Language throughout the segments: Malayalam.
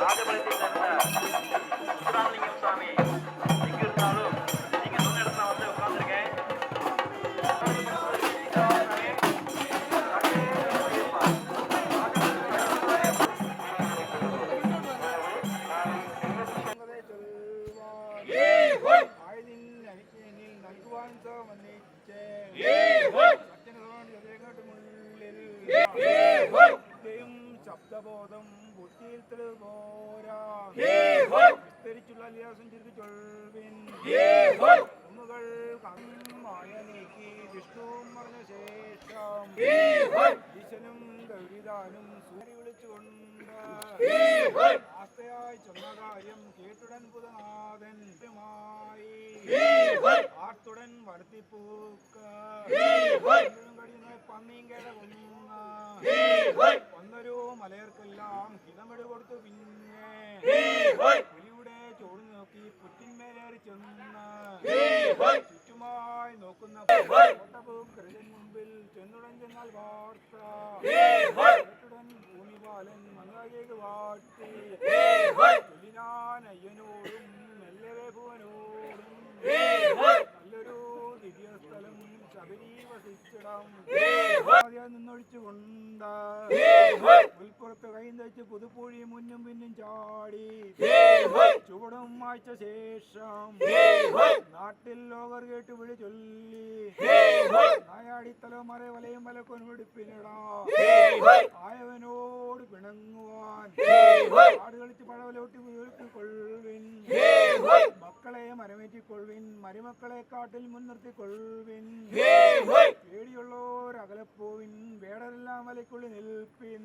ராஜபலத்தில் ബോധം ബുദ്ധിയിൽ തെളിപോരാ വിസ്തരിച്ചുള്ള അലിയാസം ചുരുക്കിച്ചൊൽവിൻ ഒന്നുകൾ കമ്മായ നീക്കി വിഷ്ണുവും പറഞ്ഞ ശേഷം ഈശനും ഗൗരിദാനും സൂര്യ വിളിച്ചുകൊണ്ട് ആസ്തയായി ചെന്ന കാര്യം കേട്ടുടൻ പുതനാഥൻ ആർത്തുടൻ വരുത്തിപ്പൂക്ക. കഴിയുന്ന പന്നിയും കേട ഒന്നൊരു മലയർക്കെല്ലാം ഹിതമെടു കൊടുത്തു പിന്നെ. പുലിയുടെ ചോട് നോക്കി പുറ്റിന്മേലേറി ചെന്ന്. ചുറ്റുമായി നോക്കുന്ന മുമ്പിൽ ചെന്നുടൻ ചെന്നാൽ വാർത്ത. കേട്ടുടൻ ഭൂമിപാലൻ മങ്ങാലേക്ക് വാട്ടി ചൊല്ലിനാൻ അയ്യനോടും മെല്ലവേ ഭുവനോടും നല്ലൊരു ശബരി വസിച്ചിടം നിന്നൊഴിച്ചു കൊണ്ട് ഉൾപ്പുറത്ത് കൈന്തച്ച് പുതുപ്പൂഴി മുന്നും പിന്നും ചാടി. ചുവടും മായ്ച്ച ശേഷം. നാട്ടിൽ ലോകർ കേട്ട് വിളി ചൊല്ലി. നായാടിത്തലോ മറ വലയും വലക്കൊൻ വെടുപ്പിനിടാ. ആയവനോട് പിണങ്ങുവാൻ. ആട് കളിച്ച് പഴവലോട്ടി വീഴ്ത്തിക്കൊള്ളുവിൻ മക്കളെ മരമേറ്റിക്കൊള്ളുവിൻ മരുമക്കളെ കാട്ടിൽ മുൻനിർത്തിക്കൊള്ളുവിൻ പേടിയുള്ളോർ അകലപ്പോവിൻ വേടരെല്ലാം വലയ്ക്കുള്ളിൽ നിൽപ്പിൻ.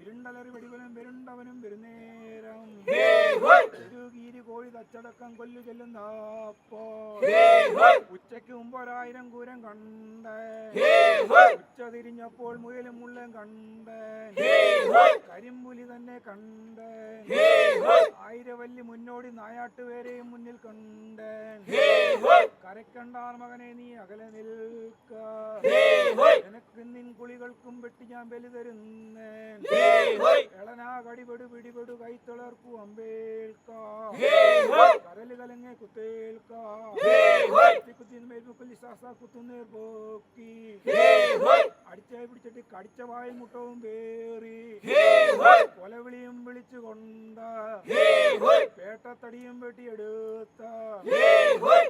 ഇരുണ്ടലറി വെടിവലും വരുണ്ടവനും വരുന്നേരം. തച്ചടക്കം കൊല്ലു ചെല്ലുന്നപ്പോ ഉച്ചയ്ക്ക് മുമ്പ് ഒരായിരം കൂരം കണ്ട്. ഉച്ച തിരിഞ്ഞപ്പോൾ മുയലും മുള്ളും കണ്ട്. കരിമ്പുലി തന്നെ കണ്ട്. ആയിരവല്ലി മുന്നോടി നായാട്ടുപേരെയും മുന്നിൽ കണ്ട്. കരക്കണ്ടാർ മകനെ നീ അകലെ നിൽക്ക. എനക്ക് നിൻ കുളികൾക്കും വെട്ടി ഞാൻ ബലി തരുന്നേ. എളനാ കടിപെടു പിടിപെടു കൈത്തളർക്കു അമ്പേൽക്ക. കരൽ കലങ്ങെ കുത്തേൽക്ക. കുത്തുന്നേർ പോക്കി. അടിച്ചായി പിടിച്ചിട്ട് കടിച്ച വായും മുട്ടവും പേറി കൊലവിളിയും വിളിച്ചുകൊണ്ട്. പേട്ടത്തടിയും വെട്ടിയെടുത്ത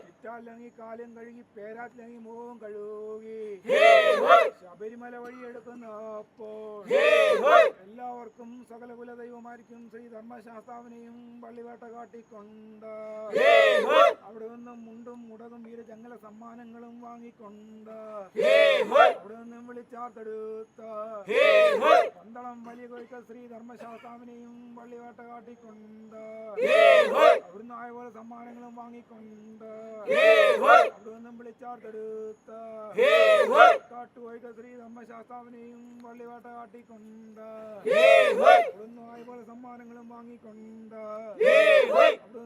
ചുറ്റാലങ്ങി കാലം കഴുകി പേരാറ്റിലങ്ങി മുഖവും കഴുകി. ശബരിമല വഴി എടുക്കുന്നപ്പോൾ എല്ലാവർക്കും സകല കുല ദൈവമായിരിക്കും ശ്രീ ധർമ്മശാസ്താവിനെയും പള്ളിവേട്ട കാട്ടിക്കൊണ്ട്. അവിടെ നിന്നും മുണ്ടും മുടകും വീരചങ്ങല സമ്മാനങ്ങളും വാങ്ങിക്കൊണ്ട്. അവിടെ നിന്നും വിളിച്ചാർത്തെടുത്ത. പന്തളം വലിയ കൊയ്ക്കൽ ശ്രീ ധർമ്മശാസ്താവിനെയും പള്ളിവേട്ട കാട്ടിക്കൊണ്ട്. അവിടുന്ന് ആയ പോലെ സമ്മാനങ്ങളും വാങ്ങിക്കൊണ്ട്. അവിടെ നിന്നും വിളിച്ചാർത്തെടുത്ത. കാട്ടുകൊയ്ക്കൽ ശ്രീ ധർമ്മശാസ്താവിനെയും പള്ളിവേട്ട കാട്ടിക്കൊണ്ട്. അവിടുന്ന് ആയ പോലെ സമ്മാനങ്ങളും വാങ്ങിക്കൊണ്ട്.